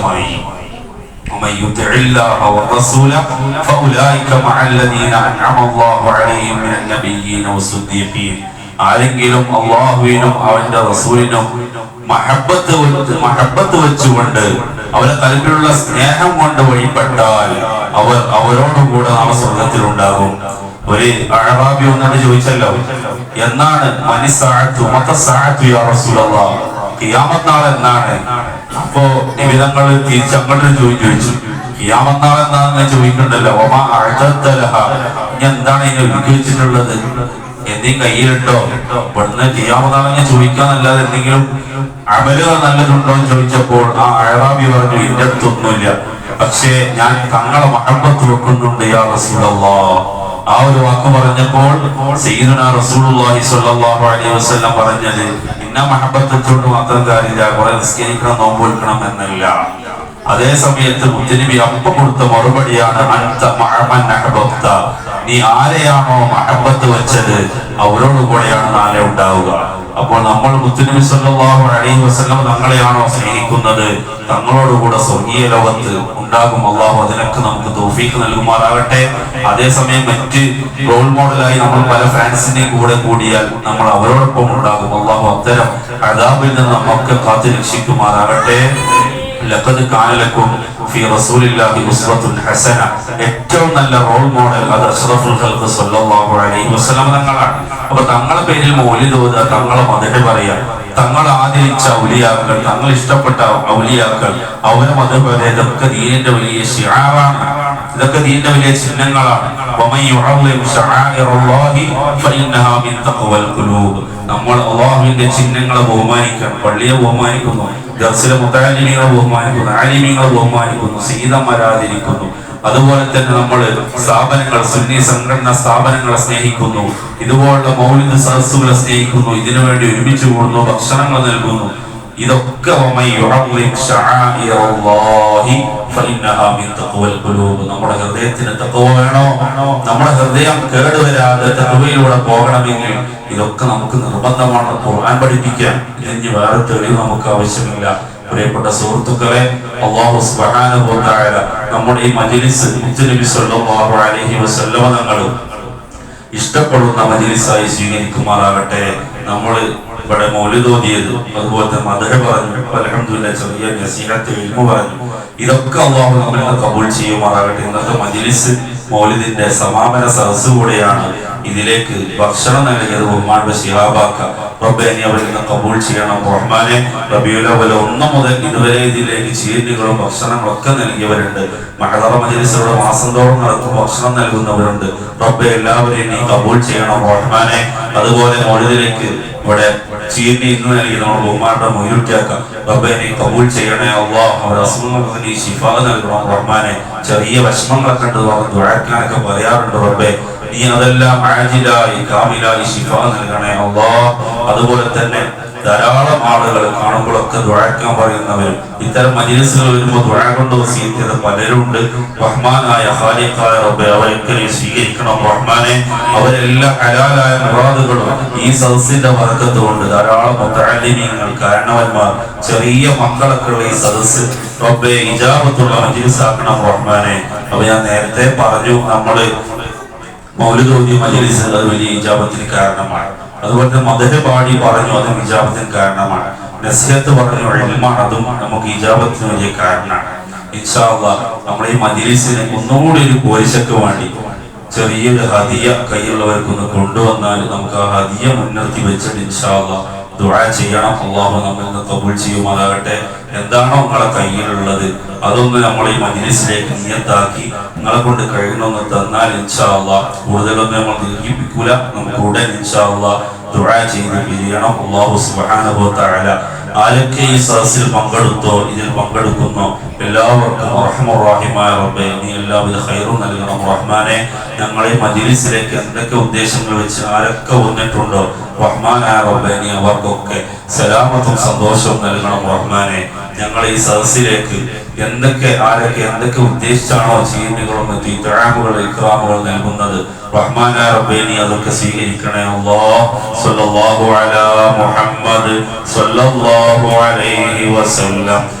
സന്തോഷമായി ومن يطع الله والرسول فاولئك مع الذين انعم الله عليهم من النبيين والصديقين ആരെങ്കിലും അള്ളാഹുവിനും അവന്റെ റസൂലിനും മഹബത്ത് വെച്ച് മഹബത്ത് വെച്ചുകൊണ്ട് അവരെ കൽപ്പിലുള്ള സ്നേഹം കൊണ്ട് വഴിപ്പെട്ടാൽ അവർ അവരോടുകൂടെ നാളെ സ്വർഗത്തിൽ ഉണ്ടാകും ഒരു അഴബാബി ഒന്നിട്ട് ചോദിച്ചല്ലോ എന്നാണ് മനിസാഴത്തു മതസാഴത്തു യാ റസൂലല്ലാഹ് ഖിയാമത്ത് നാൾ എന്നാണ് അപ്പോ നിമിതങ്ങൾ തിരിച്ചങ്ങോട്ട് ചോദിച്ചു. നാൾ എന്നാന്ന് ചോദിക്കണ്ടല്ലോ ഒമ ഇനി എന്താണ് ഇതിനെ ഒരുക്കി വെച്ചിട്ടുള്ളത് എന്തെങ്കിലും ഞാൻ ഇവിടുന്ന് ഖിയാമത്താണെന്ന് ചോദിക്കാന്നല്ലാതെ എന്തെങ്കിലും അമല നല്ലതുണ്ടോ എന്ന് ചോദിച്ചപ്പോൾ ആ അഴറാബി പറഞ്ഞു എന്റെ അടുത്തൊന്നുമില്ല. പക്ഷേ ഞാൻ തങ്ങളെ മഹബത്ത് വെക്കുന്നുണ്ട് യാ റസൂലല്ലാഹ് ആ ഒരു വാക്ക് പറഞ്ഞപ്പോൾ പറഞ്ഞത് ഇന്ന മഹബത്തോട് മാത്രം കാര്യമില്ല കുറെ നിസ്കരിക്കണം നോമ്പ് വെക്കണം എന്നല്ല. അതേ സമയത്ത് മുത്തനബി അപ്പ കൊടുത്ത മറുപടിയാണ് അൻത നീ ആരെയാണോ മഹബത്ത് വെച്ചത് അവരോട് കൂടെയാണ് നാളെ ഉണ്ടാവുക. അപ്പോൾ നമ്മൾ മുത്തനബി സല്ലല്ലാഹു അലൈഹി വസല്ലം തങ്ങളെയാണോ സ്നേഹിക്കുന്നത്? തങ്ങളോടുകൂടെ സ്വർഗീയ ലോകത്ത് ഉണ്ടാകും അള്ളാഹു അതിനൊക്കെ നമുക്ക് തോഫീക്ക് നൽകുമാറാകട്ടെ. അതേസമയം മറ്റ് റോൾ മോഡലായി നമ്മൾ പല ഫാൻസിന്റെയും കൂടെ കൂടിയാൽ നമ്മൾ അവരോടൊപ്പം ഉണ്ടാകും. അള്ളാഹു അത്തരം അതാബിൽ നിന്ന് നമുക്ക് കാത്തു രക്ഷിക്കുമാറാകട്ടെ ലഖദ് കാന ഫി റസൂലില്ലാഹി ഉസ്വത്തുൽ ഹസന. ഏറ്റവും നല്ല റോൾ മോഡൽ അത് അഷ്റഫുൽ ഖൽഖ് സല്ലല്ലാഹു അലൈഹി വസല്ലം തങ്ങളാണ്. അപ്പോൾ തങ്ങളെ പേരിൽ മൗലിദ് ഓതുക തങ്ങളെ മദഹ് പറയാ തങ്ങൾ ആദരിച്ച ഔലിയാക്കൾ തങ്ങൾ ഇഷ്ടപ്പെട്ട ഔലിയാക്കൾ അവരെ പറയാ ഇതൊക്കെ ദീനിന്റെ വലിയ ശിആറാണ്. ഇതൊക്കെ ദീനിന്റെ വലിയ ചിഹ്നങ്ങളാണ്. നമ്മൾ അള്ളാഹുവിന്റെ ചിഹ്നങ്ങളെ ബഹുമാനിക്കണം. പള്ളിയെ ബഹുമാനിക്കുന്നു. ദർസിലെ മുത്താലിമികളെ ബഹുമാനിക്കുന്നു. ആലിമികളെ ബഹുമാനിക്കുന്നു. സീതം വരാതിരിക്കുന്നു അതുപോലെ തന്നെ നമ്മൾ സ്ഥാപനങ്ങൾ സുന്നി സംഘടനാ സ്ഥാപനങ്ങളെ സ്നേഹിക്കുന്നു. ഇതുപോലുള്ള മൗലിക സദസ്സുകളെ സ്നേഹിക്കുന്നു. ഇതിനു വേണ്ടി ഒരുമിച്ച് കൂടുന്നു ഭക്ഷണങ്ങൾ നൽകുന്നു. ഇതൊക്കെ നമ്മുടെ ഹൃദയത്തിന് തക്കവ വേണോ? നമ്മുടെ ഹൃദയം കേടുവരാതെ തഖ്വയിലൂടെ പോകണമെങ്കിൽ ഇതൊക്കെ നമുക്ക് നിർബന്ധമാണ്. ഖുർആൻ പഠിപ്പിക്കാൻ ഇതിന് വേറെ തെളിവ് നമുക്ക് ആവശ്യമില്ല. പ്രിയപ്പെട്ട സുഹൃത്തുക്കളെ അള്ളാഹു സുബ്ഹാനഹു നമ്മുടെ ഈ മജ്ലിസ് മുത്തുനബി സല്ലല്ലാഹു അലൈഹി വസല്ലമ തങ്ങൾ ഇഷ്ടപ്പെടുന്ന മജ്ലിസായി സ്വീകരിക്കുമാറാകട്ടെ. നമ്മൾ ഇവിടെ മൗലിദോദിയത് അതുപോലെ മധുര പറഞ്ഞു. അലഹമില്ല ചെറിയ നസീഹത്ത് എഴുമ പറഞ്ഞു. ഇതൊക്കെ അള്ളാഹു നമ്മളെ കബൂൾ ചെയ്യുമാറാകട്ടെ. ഇന്നത്തെ മജ്ലിസ് മൗലിദിന്റെ സമാപന സദസ് കൂടെയാണ്. ഇതിലേക്ക് ഭക്ഷണം നൽകിയത് ബഹുമാൻ സിഹാബാക്ക റബ്ബെ നീ അവരിൽ നിന്ന് കബൂൾ ചെയ്യണം. റഹ്മാനെ റബിയുലവല ഒന്ന് മുതൽ ഇതുവരെ ഇതിലേക്ക് ചീരുകളും ഭക്ഷണങ്ങളും ഒക്കെ നൽകിയവരുണ്ട്. മഹദറ മജലിസിലൂടെ മാസം തോറും നടക്കും ഭക്ഷണം നൽകുന്നവരുണ്ട്. റബ്ബെ എല്ലാവരെയും നീ കബൂൾ ചെയ്യണം റഹ്മാനെ. അതുപോലെ മൊഴിതിലേക്ക് ഇവിടെ ചീരി ഇന്ന് നൽകി നമ്മൾ മൊയ്യുറ്റാക്ക റബ്ബെ നീ കബൂൾ ചെയ്യണേ അള്ളാഹ്. അവരുടെ അസുഖങ്ങൾക്ക് നീ ശിഫ നൽകണം റഹ്മാനെ. ചെറിയ വിഷമങ്ങളൊക്കെ ഉണ്ട് തുഴക്കാനൊക്കെ പറയാറുണ്ട് റബ്ബെ. നീ അതെല്ലാം ആജിലായി കാമിലായി ശിഫ നൽകണേ അള്ളാ. അതുപോലെ തന്നെ ധാരാളം ആളുകൾ കാണുമ്പോഴൊക്കെ ദുഴക്കാൻ പറയുന്നവരും ഇത്തരം മജിലിസുകൾ വരുമ്പോൾ ദുഴ കൊണ്ട് വസീത്തിയത് പലരുണ്ട്. റഹ്മാനായ ഖാലിഖായ റബ്ബെ അവരൊക്കെ സ്വീകരിക്കണം. റഹ്മാനെ അവരെല്ലാം ഹലാലായ മുറാദുകളും ഈ സദസ്സിന്റെ വർക്കത്ത് കൊണ്ട് ധാരാളം മുത്തഅല്ലിമീങ്ങൾ കാരണവന്മാർ ചെറിയ മക്കളൊക്കെ ഉള്ള ഈ സദസ്സ് റബ്ബെ ഇജാബത്തുള്ള മജിലിസാക്കണം റഹ്മാനെ. അപ്പൊ ഞാൻ നേരത്തെ പറഞ്ഞു നമ്മൾ മൗലികോദ്യ മജലിസ് അത് വലിയ ഇജാബത്തിന് കാരണമാണ്. അതുപോലെ തന്നെ മധുര പാടി പറഞ്ഞു അതും ഇജാബത്തിന് കാരണമാണ്. നസിഹത്ത് പറഞ്ഞു എൽമാണ് അതും നമുക്ക് ഇജാബത്തിന് വലിയ കാരണമാണ്. ഇൻഷാ അള്ളാഹ് നമ്മുടെ ഈ മജലിസിന് ഒന്നുകൂടി ഒരു പോരിശക്ക് വേണ്ടി ചെറിയൊരു ഹതിയ കയ്യിലുള്ളവർക്കൊന്ന് കൊണ്ടുവന്നാൽ നമുക്ക് ആ ഹതിയ മുൻനിർത്തി വെച്ചിട്ട് ഇൻഷാ അള്ളാഹ് ദുആ ചെയ്യണം. അള്ളാഹു നമ്മിൽ നിന്ന് കബൂൾ ചെയ്യുമാറാകട്ടെ. എന്താണോ നിങ്ങളെ കയ്യിലുള്ളത്. അതൊന്ന് നമ്മൾ ഈ മജ്ലിസിലേക്ക് നിയത്താക്കി നിങ്ങളെ കൊണ്ട് കഴിയണമെന്ന് തന്നാൽ ഇൻഷാ അള്ളാഹ് കൂടുതലൊന്നും നമ്മൾ ദീർഘിപ്പിക്കൂല. നമുക്ക് ഉടൻ ഇൻഷാ അള്ളാഹ് ദുആ ചെയ്ത് പിരിയണം. അള്ളാഹു സുബ്ഹാനഹു വ തആല ആരൊക്കെ ഈ സദസ്സിൽ പങ്കെടുത്തോ ഇതിൽ പങ്കെടുക്കുന്നോ എല്ലാവർക്കും റഹ്മുറാഹിമായ റബ്ബെ. നീ എല്ലാവിധ ഖൈറും നൽകണം റഹ്മാനെ. ഞങ്ങൾ ഈ മജ്ലിസിലേക്ക് എന്തൊക്കെ ഉദ്ദേശങ്ങൾ വെച്ച് ആരൊക്കെ വന്നിട്ടുണ്ടോ? റഹ്മാനായ റബ്ബെ നീ അവർക്കൊക്കെ സലാമത്തും സന്തോഷവും നൽകണം റഹ്മാനെ. ഞങ്ങൾ ഈ സദസ്സിലേക്ക് എന്തൊക്കെ ആരൊക്കെ എന്തൊക്കെ ഉദ്ദേശിച്ചാണോ ചീനുകളും മറ്റു ഇത്രാമുകൾ ഇക്രാമുകൾ നൽകുന്നത്? റഹ്മാനായ റബ്ബെ നീ അതൊക്കെ സ്വീകരിക്കണേ. അല്ലാഹ് സ്വല്ലല്ലാഹു അലാ മുഹമ്മദ് സ്വല്ലല്ലാഹു അലൈഹി വസല്ലം.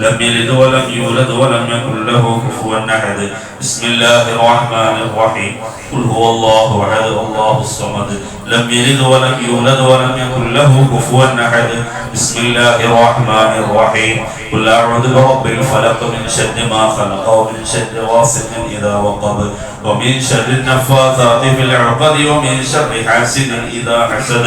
لم يلد ولم يولد ولم يكن له كفوا أحد. بسم الله الرحمن الرحيم. قل هو الله أحد الله الصمد. لم يلد ولم يولد ولم يكن له كفوا أحد. بسم الله الرحمن الرحيم. قل أعوذ برب الفلق من شر ما خلق ومن شر غاسق إذا وقب ومن شر النفاثات في العقد ومن شر حاسد إذا حسد.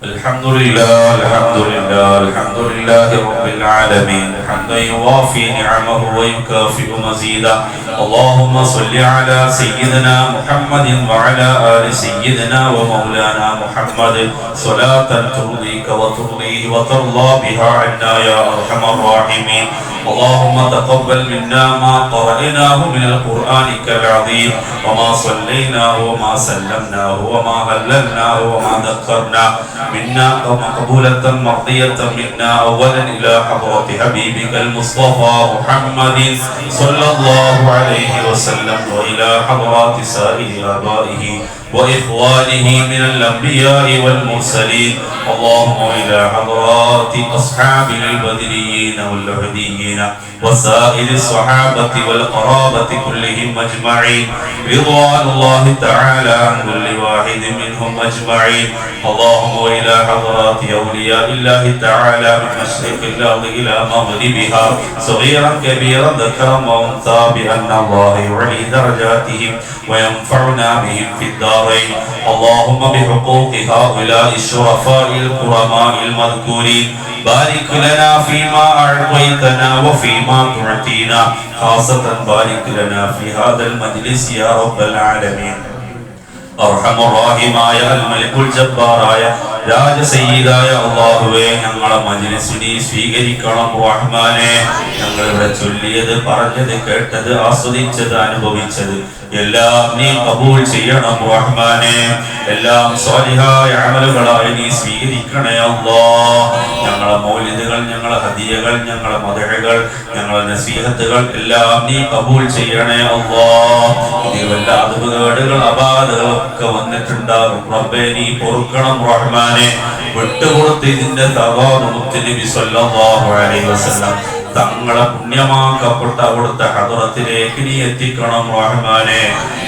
الحمد لله الحمد لله الحمد لله رب العالمين. حمدا يوافي نعمه ويكافئ مزيدا. اللهم صل على سيدنا محمد وعلى آل سيدنا ومولانا محمد. صلاة ترضيك وترضيه وترضى بها عنا يا أرحم الراحمين. اللهم تقبل منا ما قرأناه من القرآن العظيم. وما صليناه وما سلمناه وما هللناه وما ذكرناه منا ومقبولة مرضية منا أولا إلى حضرة حبيبك المصطفى محمد صلى الله عليه وسلم وإلى حضرات سائر آبائه وإخوانه من الأنبياء والمرسلين. اللهم إلى حضرات أصحاب البدريين والعهديين وسائر الصحابة والقرابة كلهم أجمعين. رضوان الله تعالى عن كل واحد منهم أجمعين. اللهم وإلى حضرات أولياء الله تعالى من مشرق الأرض إلى مغربها. صغيرا كبيرا ذكرا وأنثى بأن الله يعلي درجاتهم وينفعنا بهم في الدارين اللهم بحقوق هؤلاء الشرفاء الكرماء المذكورين. بارك لنا فيما أعطيتنا وفيما تعطينا خاصة بارك لنا في هذا المجلس يا رب العالمين. أرحم الراحمايا الملك الجبار يا രാജസയ്യിദായ അള്ളാഹുവേ ഞങ്ങളെ മജ്ലിസിനെ സ്വീകരിക്കണം റഹ്മാനെ. ഞങ്ങൾ ഇവിടെ ചൊല്ലിയത് പറഞ്ഞത് കേട്ടത് ആസ്വദിച്ചത് അനുഭവിച്ചത്. എല്ലാം നീ കബൂൽ ചെയ്യണം റഹ്മാനെ. എല്ലാം സ്വാലിഹായ അമലുകളായി നീ സ്വീകരിക്കണേ അള്ളാ. ഞങ്ങളെ മൗലിദുകൾ ഞങ്ങളെ ഹദിയകൾ ഞങ്ങളെ മതഴകൾ ഞങ്ങളെ നസീഹത്തുകൾ എല്ലാം നീ കബൂൽ ചെയ്യണേ അള്ളാ. ഇതിൽ വല്ല അതുകേടുകൾ അപാധകൾ ഒക്കെ വന്നിട്ടുണ്ടാകും. റബ്ബെ നീ പൊറുക്കണം റഹ്മാനെ വിട്ടുകൊടുത്ത് ഇതിന്റെ വസല്ലം തങ്ങളെ പുണ്യമാക്കപ്പെട്ട അവിടുത്തെ ഹദറത്തിലേക്ക് നീ എത്തിക്കണം റഹ്മാനെ.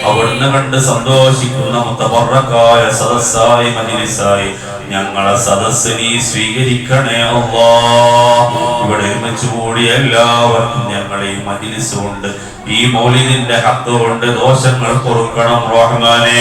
അവിടുന്ന് കണ്ട് സന്തോഷിക്കുന്ന മുത്തബറക്കായ സദസ്സായി മജിലിസായി ഞങ്ങളെ സദസ്സ് നീ സ്വീകരിക്കണേ അല്ലാ ഇവിടെ ഒരുമിച്ച് കൂടി എല്ലാവർക്കും ഞങ്ങളെ ഈ മജിലിസ് കൊണ്ട് ഈ മൗലിദിന്റെ ഹക്ക് കൊണ്ട് ദോഷങ്ങൾ പൊറുക്കണം റഹ്മാനെ.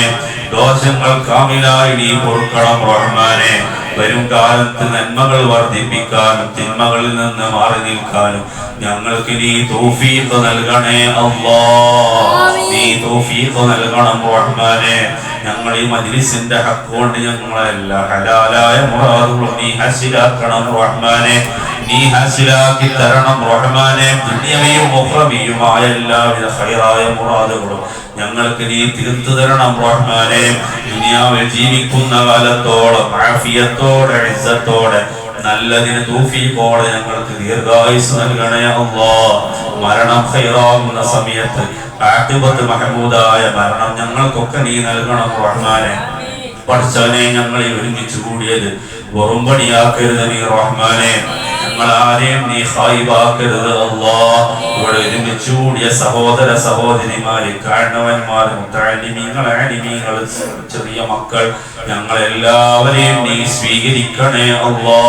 ദോഷങ്ങൾ കാമിലായി നീ പൊറുക്കണം റഹ്മാനെ. വരും കാലത്ത് നന്മകൾ വർദ്ധിപ്പിക്കാനും തിന്മകളിൽ നിന്ന് മാറി നിൽക്കാനും ഞങ്ങൾക്ക് നീ തൗഫീഖ് നൽകണേ അല്ലാഹ്. നീ തൗഫീഖ് നൽകണം റഹ്മാനെ. ഞങ്ങൾ ഈ മജ്ലിസിന്റെ ഹക്ക് കൊണ്ട് ഞങ്ങളെ എല്ലാ ഹലാലായ മുറാദുകളും നീ ഹസിലാക്കണം റഹ്മാനെ. നീ ഹസിലാക്കി തരണം റഹ്മാനെ. ദുനിയവയും ഉഖ്റവിയുമായ എല്ലാവിധ ഖൈറായ മുറാദുകളും ഞങ്ങൾക്ക് നീ തീർത്തു തരണം റഹ്മാനെ. ദുനിയാവിൽ ജീവിക്കുന്ന കാലത്തോളം ആഫിയത്തോടെ ഇസ്സത്തോടെ നല്ലതിന് തൂഫീഖോടെ ഞങ്ങൾക്ക് ദീർഘായുസ് നൽകണേ അല്ലാ മരണം ഖൈറാകുന്ന സമയത്ത് ആഖിബത്ത് മഹമൂദായ മരണം ഞങ്ങൾക്കൊക്കെ നീ നൽകണം റഹ്മാനെ. പഠിച്ചവനെ ഞങ്ങളെ ഒരുമിച്ച് കൂടിയത് വെറും പണിയാക്കരുത് നീ റഹ്മാനെ. ഞങ്ങൾ ആരെയും നീ ഹായിബാക്കരുത് അല്ലാ ഇവിടെ ഒരുമിച്ച് കൂടിയ സഹോദര സഹോദരിമാര് കാരണവന്മാർ മുത്തലിമീങ്ങൾ ആനിമീങ്ങൾ ചെറിയ മക്കൾ ഞങ്ങളെല്ലാവരെയും നീ സ്വീകരിക്കണേ അല്ലാ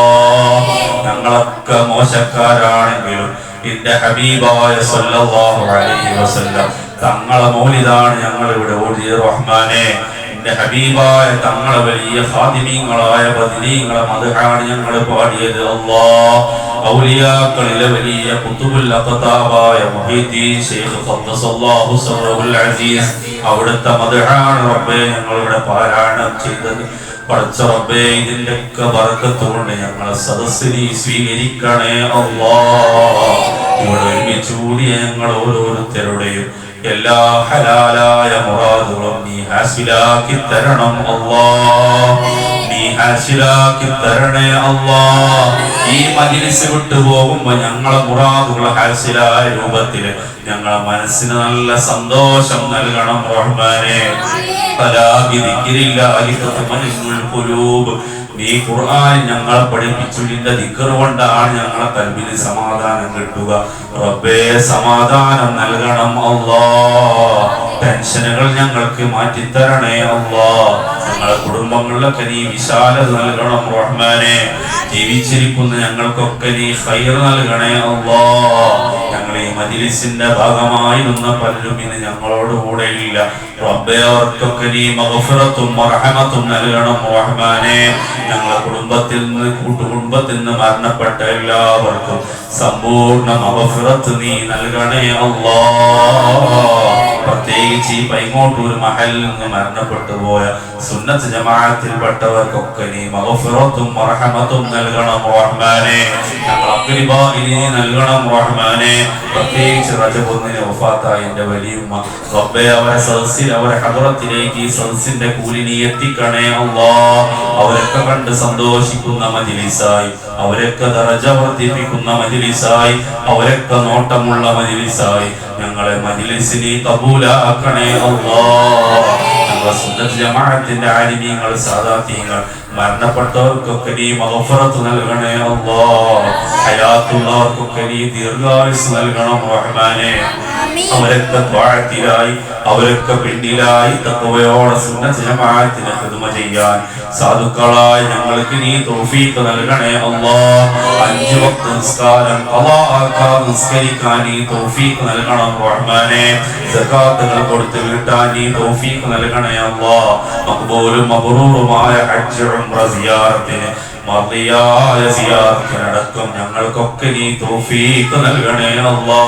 ഞങ്ങളൊക്കെ മോശക്കാരാണെങ്കിലും എന്റെ ഹബീബായ സല്ലല്ലാഹു അലൈഹി വസല്ലം തങ്ങളെ മൗലിദാണ് ഞങ്ങൾ ഇവിടെ ഓടിയ റഹ്മാനെ. എന്റെ ഹബീബായ തങ്ങളെ വലിയ ഖാദിമീങ്ങളായ ബദിനീങ്ങളെ മധുഹാണ് ഞങ്ങൾ പാടിയത് അള്ളാ ഔലിയാക്കളിലെ വലിയ കുത്തുബുൽ അഖതാബായ മുഹീദ്ദീൻ ശൈഖ് ഖദ്ദസല്ലാഹു സറഹുൽ അസീസ്. അവിടുത്തെ മധുഹാണ് റബ്ബേ ഞങ്ങളുടെ പാരായണം ചെയ്തത്. പഠിച്ച റബ്ബേ ഇതിന്റെ ഒക്കെ ബർക്കത്ത് കൊണ്ട് ഞങ്ങളെ സദസ്സിനെ സ്വീകരിക്കണേ അല്ലാ ഇവിടെ ഒരുമിച്ചുകൂടിയ ഞങ്ങൾ ഓരോരുത്തരുടെയും എല്ലാ ഹലാലായ മുറാദുകളും നീ ഹാസിലാക്കി തരണം അള്ളാ. നീ ഹാസിലാക്കി തരണേ അള്ളാ. ഈ മജിലിസ് വിട്ടു പോകുമ്പോ ഞങ്ങളെ മുറാദുകൾ ഹാസിലായ രൂപത്തിൽ ഞങ്ങളെ മനസ്സിന് നല്ല സന്തോഷം നൽകണം റഹ്മാനെ. ഖുലൂബ്. നീ ഖുർആൻ ഞങ്ങളെ പഠിപ്പിച്ചു നിന്റെ ദിക്ർ കൊണ്ടാണ് ഞങ്ങളെ കൽബിന് സമാധാനം കിട്ടുക. റബ്ബേ സമാധാനം നൽകണം അല്ലാ ടെൻഷനുകൾ ഞങ്ങൾക്ക് മാറ്റി തരണേ അല്ലാ ഞങ്ങളെ കുടുംബങ്ങളിലൊക്കെ നീ വിശാലത നൽകണം റഹ്മാനെ. ജീവിച്ചിരിക്കുന്ന ഞങ്ങൾക്കൊക്കെ നീ ഖൈർ നൽകണേ അല്ലാ ഞങ്ങൾ ഈ മജിലിസിന്റെ ഭാഗമായിരുന്ന പലരും ഇന്ന് ഞങ്ങളോട് കൂടെ ഇല്ല. റബ്ബേ അവർക്കൊക്കെ നീ മഗ്ഫിറത്തും മർഹമത്തും നൽകണം റഹ്മാനെ. ഞങ്ങളെ കുടുംബത്തിൽ നിന്ന് കൂട്ടുകുടുംബത്തിൽ നിന്ന് മരണപ്പെട്ട എല്ലാവർക്കും സമ്പൂർണ മഗ്ഫിറത്ത് നീ നൽകണേ അല്ലാ പ്രത്യേകിച്ച് ഈ പൈങ്ങോട്ടൂർ മഹലിൽ നിന്ന് മരണപ്പെട്ടു പോയ സുന്നത്ത് ജമാഅത്തിൽപ്പെട്ടവർക്കൊക്കെ നീ മഹഫിറത്തും മർഹമത്തും നൽകണം റഹ്മാനെ. ഞങ്ങൾ നൽകണം റഹ്മാനെ. പ്രത്യേകിച്ച് റജബൊന്നിന് വഫാത്തായ എന്റെ വലിയുമ്മ റബ്ബേ അവരെ സദസ്സിൽ അവരെ ഹദറത്തിലേക്ക് ഈ സദസ്സിന്റെ കൂലി നീ എത്തിക്കണേ അള്ളാ. അവരൊക്കെ കണ്ട് സന്തോഷിക്കുന്ന മജിലിസായി. അവരൊക്കെ ദറജ വർദ്ധിപ്പിക്കുന്ന മജിലിസായി. അവരൊക്കെ നോട്ടമുള്ള മജിലിസായി. ഞങ്ങളെ മജ്ലിസിനെ കബൂലാക്കണേ അല്ലാഹ്. ഞങ്ങളെ സുന്നത്ത് ജമാഅത്തിന്റെ ആലിമീങ്ങൾ സാദാത്യങ്ങൾ മരണപ്പെട്ടവർക്കൊക്കെ നീ മഹഫറത്ത് നൽകണേ അല്ലോ ഹയാത്തുള്ളവർക്കൊക്കെ നീ ദീർഘായുസ് നൽകണം റഹ്മാനെ. അവരൊക്കെ ദ്വാഴത്തിലായി അവരൊക്കെ പിന്നിലായി തത്വയോടെ സുന്നത്ത് ജമാഅത്തിന് ഖിദ്മ ചെയ്യാൻ സാധുക്കളായി ഞങ്ങൾക്ക് നീ തൗഫീഖ് നൽകണേ അല്ലോ അഞ്ച് വക്ത നിസ്കാരം ഖളാ നിസ്കരിക്കാൻ നീ തൗഫീഖ് നൽകണം റഹ്മാനെ. സകാത്തുകൾ കൊടുത്ത് വീട്ടാൻ നീ തൗഫീഖ് നൽകണേ അല്ലോ മക്ബൂലും മബറൂറുമായ ഹജ്ജ് ഉംറ സിയാറത്തിന് മർദിയായ സിയാറത്തിനടക്കം ഞങ്ങൾക്കൊക്കെ നീ തൗഫീഖ് നൽകണേ അല്ലാ.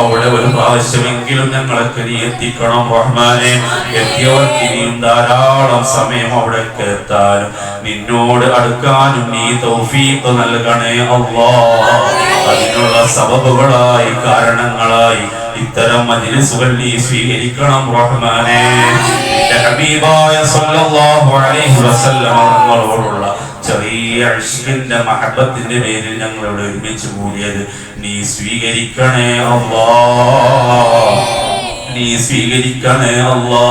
അവിടെ ഒരു പ്രാവശ്യമെങ്കിലും ഞങ്ങളൊക്കെ നീ എത്തിക്കണം റഹ്മാനെ. എത്തിയവർക്ക് ഇനിയും ധാരാളം സമയം അവിടെ എത്താനും നിന്നോട് അടുക്കാനും നീ തൗഫീഖ് നൽകണേ അല്ലാ. അതിനുള്ള സബബുകളായി കാരണങ്ങളായി ഇത്തരം മജ്ലിസുകൾ നീ സ്വീകരിക്കണം റഹ്മാനെ. ഹബീബായ സല്ലല്ലാഹു അലൈഹി വസല്ലം തങ്ങളോടുള്ള ചെറിയ ഇഷ്കിന്റെ മഹബത്തിന്റെ പേരിൽ ഞങ്ങളോട് ഒരുമിച്ച് കൂടിയത് നീ സ്വീകരിക്കണേ അല്ലാ നീ സ്വീകരിക്കണേ അല്ലാ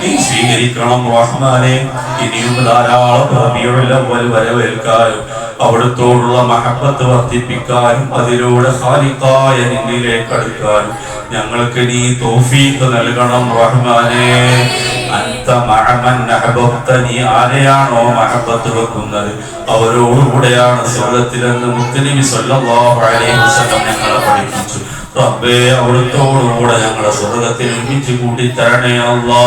നീ സ്വീകരിക്കണം റഹ്മാനെ. ഇനിയും ധാരാളം അവ്വൽ വരവേൽക്കാനും അവിടുത്തോടുള്ള മഹബത്ത് വർദ്ധിപ്പിക്കാനും അതിലൂടെ ഹാലിക്കായ നിന്നിലേക്ക് അടുക്കാനും ഞങ്ങൾക്ക് നീ തോഫീക്ക് നൽകണം റഹ്മാനെ. അന്ത മഅമൻ അഹബബ്ത നീ ആരെയാണോ മഹബത്ത് വെക്കുന്നത്? അവരോടുകൂടെയാണ് സ്വർഗത്തിലെന്ന് മുത്തനബി സല്ലല്ലാഹു അലൈഹി വസല്ലം ഞങ്ങളെ പഠിപ്പിച്ചു. റബ്ബേ അവിടുത്തോടുകൂടെ ഞങ്ങളെ സ്വർഗത്തിൽ ഒരുമിച്ച് കൂട്ടി തരണേ അല്ലാ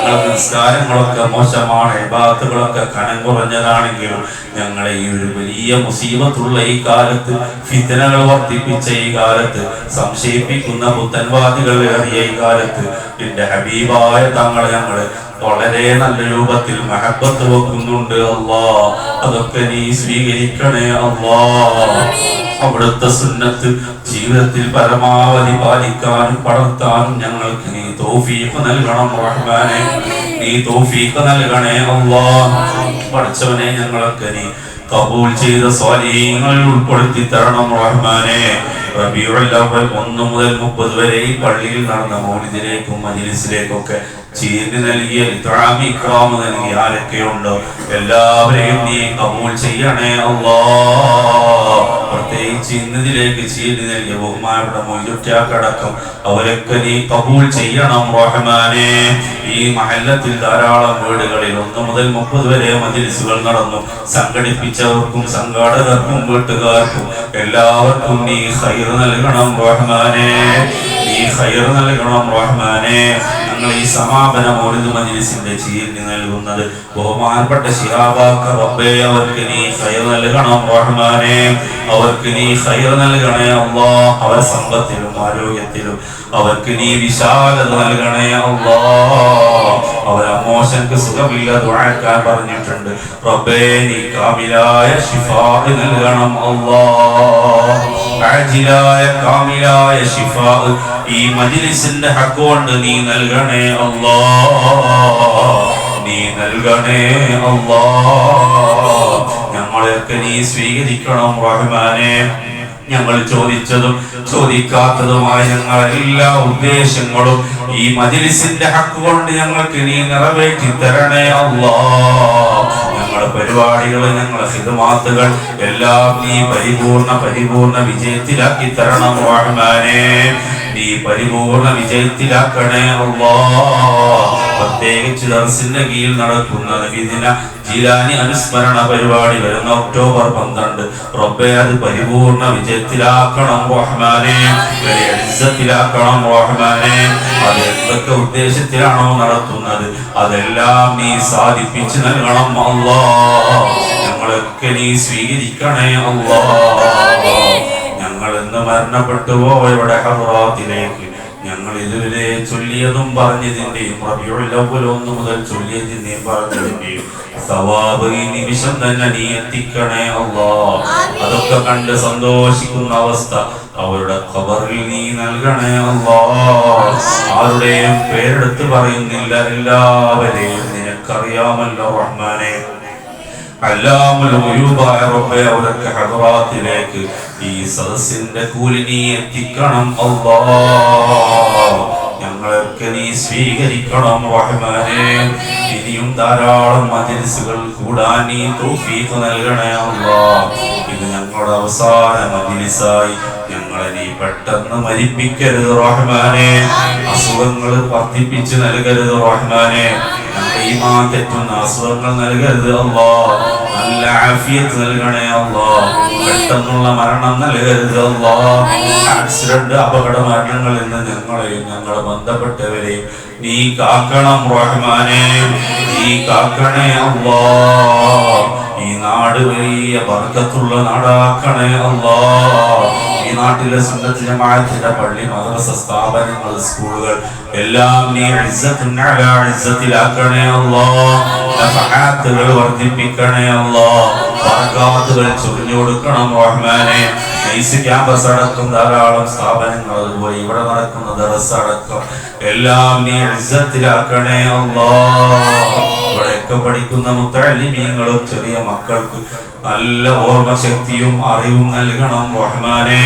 ഞങ്ങളെ നിസ്കാരങ്ങളൊക്കെ മോശമാണ്. ഇബാത്തുകളൊക്കെ കനം കുറഞ്ഞതാണെങ്കിലും ഞങ്ങളെ ഈ ഒരു വലിയ മുസീബത്തുള്ള ഈ കാലത്ത് ഫിത്തനകൾ വർദ്ധിപ്പിച്ച ഈ കാലത്ത് സംശയിപ്പിക്കുന്ന പുത്തൻവാദികൾ ഏറിയ ഈ കാലത്ത് എന്റെ ഹബീബായ തങ്ങളെ ഞങ്ങൾ വളരെ നല്ല രൂപത്തിൽ മഹബത്ത് വെക്കുന്നുണ്ട് അള്ളാ. അതൊക്കെ നീ സ്വീകരിക്കണേ അള്ളാ. അവിടുത്തെ സുന്നത്ത് ജീവിതത്തിൽ പരമാവധി പാലിക്കാനും പടർത്താനും ഞങ്ങൾക്ക് നീ തോഫീക്ക് നൽകണം റഹ്മാനെ. നീ തോഫീഖ് നൽകണേ അല്ലാ പഠിച്ചവനെ ഞങ്ങളൊക്കെ നീ കബൂൽ ചെയ്ത സ്വാധീനങ്ങൾ ഉൾപ്പെടുത്തി തരണം റഹ്മാനെ. റബീഉൽ അവ്വൽ ഒന്ന് മുതൽ മുപ്പത് വരെ ഈ പള്ളിയിൽ നടന്ന മൗലിദിലേക്കും മജിലിസിലേക്കൊക്കെ ചീർന്ന് നൽകിയ ഇത്രാമി ഇക്രാമ നൽകിയ ആരൊക്കെയുണ്ടോ? എല്ലാവരെയും നീ കബൂൾ ചെയ്യണേ അല്ലാ. പ്രത്യേകിച്ച് ഇന്നതിലേക്ക് ചീന്തി നൽകിയ ബഹുമാനപ്പെട്ട മൊയ്തുറ്റാക്കടക്കം അവരൊക്കെ നീ കബൂൾ ചെയ്യണം റഹ്മാനെ. ഈ മഹല്ലത്തിൽ ധാരാളം വീടുകളിൽ ഒന്ന് മുതൽ മുപ്പത് വരെ മജിലിസുകൾ നടന്നു. സംഘടിപ്പിച്ചവർക്കും സംഘാടകർക്കും വീട്ടുകാർക്കും എല്ലാവർക്കും നീ ഹൈർ നൽകണം റഹ്മാനെ. നീ ഹൈർ നൽകണം റഹ്മാനെ. ഞങ്ങൾ ഈ സമാപന മൗലിദ് മജ്ലിസിന്റെ ചീർന്ന് നൽകുന്നത് ബഹുമാനപ്പെട്ട ശിഹാബാക്ക റബ്ബേ അവർക്ക് നീ ഹൈർ നൽകണം റഹ്മാനെ. അവർക്ക് നീ ഹൈർ നൽകണേ അല്ലാ അവർ സമ്പത്തിലും ആരോഗ്യത്തിലും അവർക്ക് നീ വിശാലത നൽകണേ അല്ലാ അവർ അമോശൻക്ക് സുഖമില്ല ദുആക്കാൻ പറഞ്ഞിട്ടുണ്ട്. റബ്ബേ നീ കാമിലായ ശിഫാ നൽകണം അല്ലാ ആജിലായ കാമിലായ ശിഫാ ഈ മജിലിസിന്റെ ഹക്ക് കൊണ്ട് നീ നൽകണേ അല്ലാ നീ നൽകണേ അല്ലാ ഞങ്ങളെയൊക്കെ നീ സ്വീകരിക്കണം റഹ്മാനെ. ഞങ്ങൾ ചോദിച്ചതും ചോദിക്കാത്തതുമായ ഞങ്ങളുടെ എല്ലാ ഉദ്ദേശങ്ങളും ഈ മജിലിസിന്റെ ഹക്ക് കൊണ്ട് ഞങ്ങൾക്ക് നീ നിറവേറ്റി തരണേ അല്ലാ ഞങ്ങളുടെ പരിപാടികൾ ഞങ്ങളുടെ ഹിതമാത്തുകൾ എല്ലാം നീ പരിപൂർണ പരിപൂർണ വിജയത്തിലാക്കി തരണം റഹ്മാനെ. നീ പരിപൂർണ വിജയത്തിലാക്കണേ പ്രത്യേകിച്ച് ദർസിന്റെ കീഴിൽ നടക്കുന്ന നബിദിന ജീലാനി അനുസ്മരണ പരിപാടി വരുന്ന ഒക്ടോബർ പന്ത്രണ്ട്. റബ്ബെ അത് പരിപൂർണ വിജയത്തിലാക്കണം റഹ്മാനെ. ഇസ്സത്തിലാക്കണം റഹ്മാനെ. അത് എന്തൊക്കെ ഉദ്ദേശത്തിലാണോ നടത്തുന്നത്? അതെല്ലാം നീ സാധിപ്പിച്ചു നൽകണം അള്ളാ. ഞങ്ങളൊക്കെ നീ സ്വീകരിക്കണേ അല്ലാ ഞങ്ങൾ ഇന്ന് മരണപ്പെട്ടു ഹറാത്തിലേക്ക്? ഞങ്ങൾ ഇതുവരെ ചൊല്ലിയതും പറഞ്ഞതിന്റെയും റബിയുൽ അവ്വൽ ഒന്ന് മുതൽ ചൊല്ലിയതിന്റെയും പറഞ്ഞതിന്റെയും സവാബ് ഈ നിമിഷം തന്നെ നീ എത്തിക്കണേ അള്ളാ. അതൊക്കെ കണ്ട് സന്തോഷിക്കുന്ന അവസ്ഥ അവരുടെ ഖബറിൽ നീ നൽകണേ അള്ളാ. ആരുടെയും പേരെടുത്ത് പറയുന്നില്ല. എല്ലാവരെയും നിനക്കറിയാമല്ലോ റഹ്മാനെ. അല്ലാമുൽ ഗുയൂബായ റബ്ബേ അവരൊക്കെ ഈ സദസ്സിന്റെ കൂലി നീ എത്തിക്കണം ഞങ്ങൾക്ക് ഞങ്ങളൊക്കെ നീ സ്വീകരിക്കണം റഹ്മാനേ. ഇനിയും ധാരാളം മജ്ലിസുകൾ കൂടാൻ നീ തൗഫീഖ് നൽകണേ അല്ലാഹ്. ഇത് ഞങ്ങളുടെ അവസാന മജലിസായി. ഞങ്ങളെ നീ പെട്ടെന്ന് മരിപ്പിക്കരുത് റഹ്മാനെ. അസുഖങ്ങൾ വർദ്ധിപ്പിച്ച് നൽകരുത് റഹ്മാനെ. ഈമാൻ തെറ്റുന്ന അസുഖങ്ങൾ നൽകരുത് അല്ലോ നല്ല ആഫിയത്ത് നൽകണേ അല്ലോ പെട്ടെന്നുള്ള മരണം നൽകരുത് അല്ലോ ആക്സിഡന്റ് അപകട മരണങ്ങളിൽ നിന്ന് ഞങ്ങളെയും ഞങ്ങളെ ബന്ധപ്പെട്ടവരെയും നീ കാക്കണം റഹ്മാനെ. നീ കാക്കണേ അല്ലോ ഈ നാട് വലിയ ബർക്കത്തുള്ള നാടാക്കണേ അല്ലാ ഈ നാട്ടിലെ സുന്നത്ത് ജമാഅത്തിന്റെ പള്ളി മദ്രസ സ്ഥാപനങ്ങൾ സ്കൂളുകൾ എല്ലാം നീ ഇസ്സത്തിലാക്കണേ അല്ലാ. നഫഹാത്തുകൾ വർദ്ധിപ്പിക്കണേ അല്ലാ. ബർക്കാത്തുകൾ ചൊരിഞ്ഞു കൊടുക്കണം റഹ്മാനെ. നൈസ് ക്യാമ്പസ് അടക്കം ധാരാളം സ്ഥാപനങ്ങൾ അതുപോലെ ഇവിടെ നടക്കുന്ന ദറസ് അടക്കം എല്ലാം നീ ഇസ്സത്തിലാക്കണേ അല്ലാ. ഇവിടെയൊക്കെ പഠിക്കുന്ന മുത്തലിമീങ്ങളും ചെറിയ മക്കൾക്ക് നല്ല ഓർമ്മശക്തിയും അറിവും നൽകണം. റഹ്മാനെ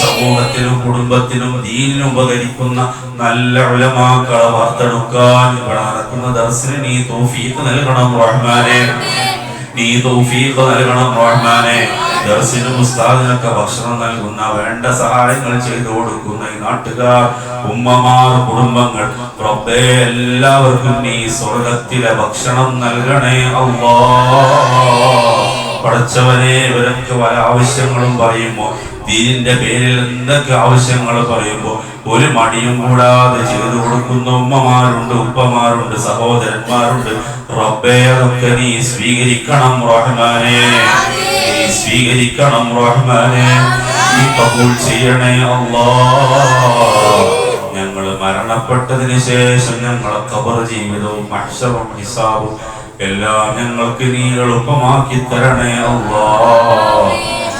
സമൂഹത്തിനും കുടുംബത്തിനും ദീനിനും ഉപകരിക്കുന്ന നല്ല ഉലമാക്കളെ വാർത്തെടുക്കാൻ ഇവിടെ നടക്കുന്ന ദർശന നീ തോഫീക്ക് നൽകണം റഹ്മാനെ. നീ തോഫീക്ക് നൽകണം റഹ്മാനെ. ദർശനും ഉസ്താദിനൊക്കെ ഭക്ഷണം നൽകുന്ന വേണ്ട സഹായങ്ങൾ ചെയ്തു കൊടുക്കുന്ന ഈ നാട്ടുകാർ ഉമ്മമാർ കുടുംബങ്ങൾ. റബ്ബേ എല്ലാവർക്കും നീ സ്വർഗത്തിലെ ഭക്ഷണം നൽകണേ അല്ലാ പടച്ചവനെ ഇവരൊക്കെ പല ആവശ്യങ്ങളും പറയുമ്പോ ദീനിന്റെ പേരിൽ എന്തൊക്കെ ആവശ്യങ്ങൾ പറയുമ്പോ ഒരു മടിയും കൂടാതെ ചെയ്തു കൊടുക്കുന്ന ഉമ്മമാരുണ്ട് ഉപ്പമാരുണ്ട് സഹോദരന്മാരുണ്ട്. റബ്ബേ അതൊക്കെ നീ സ്വീകരിക്കണം റഹ്മാനെ. സ്വീകരിക്കണം റഹ്മാനെ. നീ ചെയ്യണേ അല്ലാ. ഞങ്ങൾ മരണപ്പെട്ടതിന് ശേഷം ഞങ്ങളെ കബർ ജീവിതവും മഹ്ശറും ഹിസാബും എല്ലാം ഞങ്ങൾക്ക് നീ എളുപ്പമാക്കി തരണേ അല്ലാ.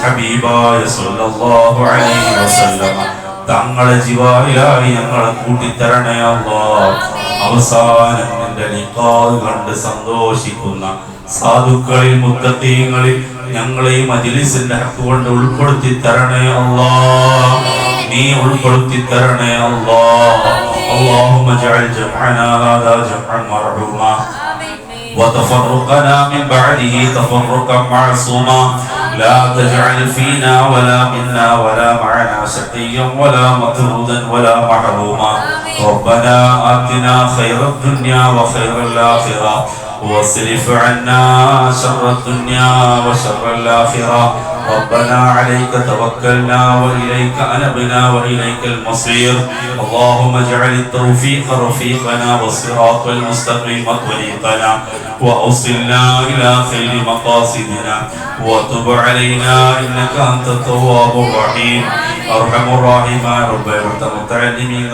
ഹബീബായ സല്ലല്ലാഹു അലൈഹി വസല്ലമ തങ്ങളെ ജിവായിലായി ഞങ്ങളെ കൂട്ടിത്തരണേ അല്ലാ. അവസാനം നിന്റെ നിക്കാഹ് കണ്ട് സന്തോഷിക്കുന്ന സാധുക്കളിൽ മുത്തീങ്ങളിൽ ഞങ്ങളെ ഈ മജിലിസിന്റെ ഹക്ക് കൊണ്ട് ഉൾപ്പെടുത്തി തരണേ അല്ലാ നീ ഉൾപ്പെടുത്തി തരണേ അല്ലാ اللهم اجعل جمعنا هذا جمعا مرحوما وتفرقنا من بعده تفرقا معصوما لا تجعل فينا ولا منا ولا معنا شقيا ولا مطرودا ولا محروما ربنا آتنا خير الدنيا وخير الآخرة واصرف عنا شر الدنيا وشر الآخرة. ربنا عليك توكلنا وإليك أنبنا وإليك المصير. اللهم اجعل التوفيق رفيقنا والصراط المستقيم طريقنا. وأوصلنا إلى خير مقاصدنا. وتب علينا إنك أنت التواب الرحيم. أرحم الراحمين. رب المتعلمين.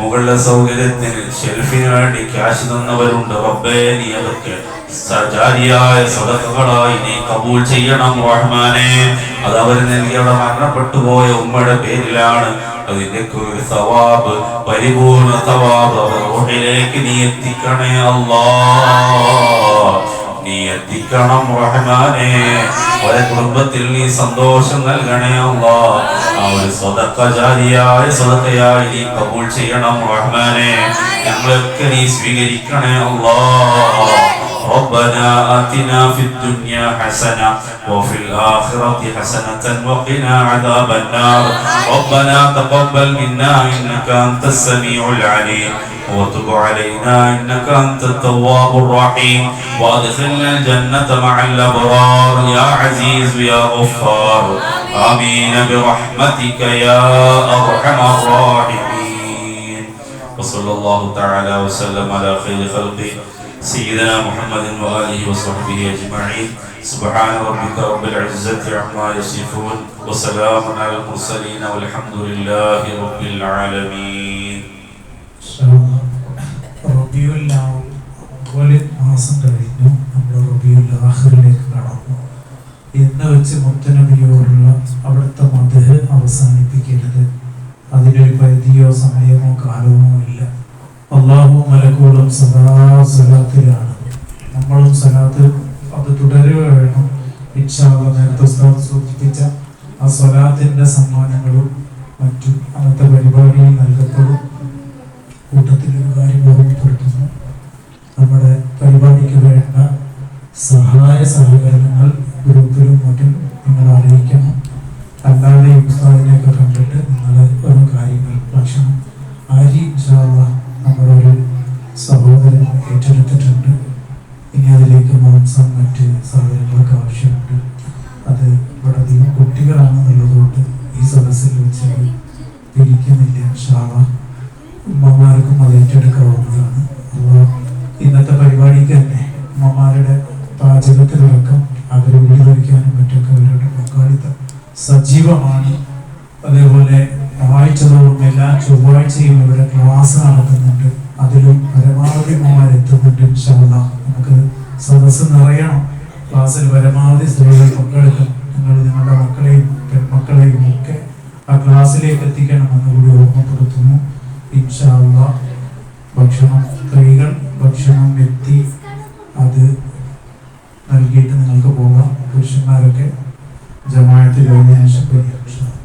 മുകളിലെ സൗകര്യത്തിന് ഷെൽഫിന് വേണ്ടി ക്യാഷ് തന്നവരുണ്ട്. റബ്ബേ നീ അതൊക്കെ സജാരിയായ സദഖകളായി നീ കബൂൽ ചെയ്യണം റഹ്മാനെ. അത് അവർ നൽകി അവിടെ മരണപ്പെട്ടു പോയ ഉമ്മയുടെ പേരിലാണ് അതിന്റെ ഒരു സവാബ് പരിപൂർണ സവാബ് അവർ റൂഹിലേക്ക് നീ എത്തിക്കണേ അല്ലാ നീ എത്തിക്കണം റഹ്മാനെ. ഒരു കുടുംബത്തിൽ നീ സന്തോഷം നൽകണേ അല്ലാ ആ ഒരു സ്വതക്ക ജാരിയായ സ്വതക്കയായി നീ കബൂൾ ചെയ്യണം റഹ്മാനെ. ഞങ്ങളൊക്കെ നീ സ്വീകരിക്കണേ അല്ലാ ربنا آتنا في الدنيا حسنة وفي الآخرة حسنة وقنا عذاب النار. ربنا تقبل منا إنك أنت السميع العليم. وتب علينا إنك أنت التواب الرحيم. وأدخلنا الجنة مع الأبرار يا عزيز يا غفار. آمين برحمتك يا أرحم الراحمين. وصلى الله تعالى وسلم على خير خلقه سيدنا محمد وآله وصحبه أجمعين سبحان ربك رب العزة عما يصفون وسلام على المرسلين والحمد لله رب العالمين റബിയുൽ അവ്വല് മാസം കഴിഞ്ഞു നമ്മൾ റബിയുൽ ആഖിറിലേക്ക് കടന്നു എന്ന് വെച്ച് മുത്തനബിയോടുള്ള അവിടുത്തെ മധുഹ് അവസാനിപ്പിക്കരുത് അതിനൊരു പരിധിയോ സമയമോ കാലമോ ഇല്ല അള്ളാഹു മലക്കൂളും സദാ സലാത്തിലാണ്. നമ്മളും സലാത്ത് അത് തുടരുക വേണം. ഇൻഷാല്ല നേരത്തെ സൂചിപ്പിച്ച ആ സലാത്തിന്റെ സമ്മാനങ്ങളും മറ്റും അന്നത്തെ പരിപാടിയിൽ നൽകപ്പെടും. കൂട്ടത്തിൽ ഒരു കാര്യം ഓർമ്മപ്പെടുത്തുന്നു നമ്മുടെ പരിപാടിക്ക് വേണ്ട സഹായ സഹകരണങ്ങൾ ഗ്രൂപ്പിലും മറ്റും നിങ്ങൾ അറിയിക്കണം. അല്ലാതെ ഉസ്താദിനെയൊക്കെ കണ്ടിട്ട് നിങ്ങൾ ഓരോ കാര്യങ്ങൾ ഭക്ഷണം അരി ഇൻഷാല്ല നമ്മുടെ ഒരു സഹോദരൻ ഏറ്റെടുത്തിട്ടുണ്ട്. ഇനി അതിലേക്ക് മാംസം മറ്റ് സാധനങ്ങളൊക്കെ ആവശ്യമുണ്ട്. അത് ഇവിടെ അധികം കുട്ടികളാണെന്നുള്ളതുകൊണ്ട് ഈ സദസ്സിൽ വെച്ച് പിരിക്കുന്നില്ല ഷാള ഉമ്മമാർക്കും അത് ഏറ്റെടുക്കാവുന്നതാണ്. അപ്പോൾ ഇന്നത്തെ പരിപാടിക്ക് തന്നെ ഉമ്മമാരുടെ പാചകത്തിലടക്കം അവരെ ഉപയോഗിക്കാനും മറ്റൊക്കെ അവരുടെ പങ്കാളിത്തം സജീവമാണ്. അതേപോലെ ആഴ്ചതോറും എല്ലാ ചൊവ്വാഴ്ചയും ഇവിടെ ക്ലാസ് നടക്കുന്നുണ്ട് അതിലും പരമാവധി ഉമ്മമാർ എത്തുന്നുണ്ട് നമുക്ക് സദസ്സ് നിറയണം. ക്ലാസ്സിൽ പരമാവധി സ്ത്രീകൾ പങ്കെടുക്കണം. നിങ്ങൾ നിങ്ങളുടെ മക്കളെയും പെൺമക്കളെയും ഒക്കെ ആ ക്ലാസ്സിലേക്ക് എത്തിക്കണം എത്തിക്കണമെന്ന് കൂടി ഓർമ്മപ്പെടുത്തുന്നു. ഇൻഷാല്ല ഭക്ഷണം സ്ത്രീകൾ ഭക്ഷണം എത്തി അത് നൽകിയിട്ട് നിങ്ങൾക്ക് പോകാം. പുരുഷന്മാരൊക്കെ ജമായത്തിൽ കഴിഞ്ഞ ശേഷം.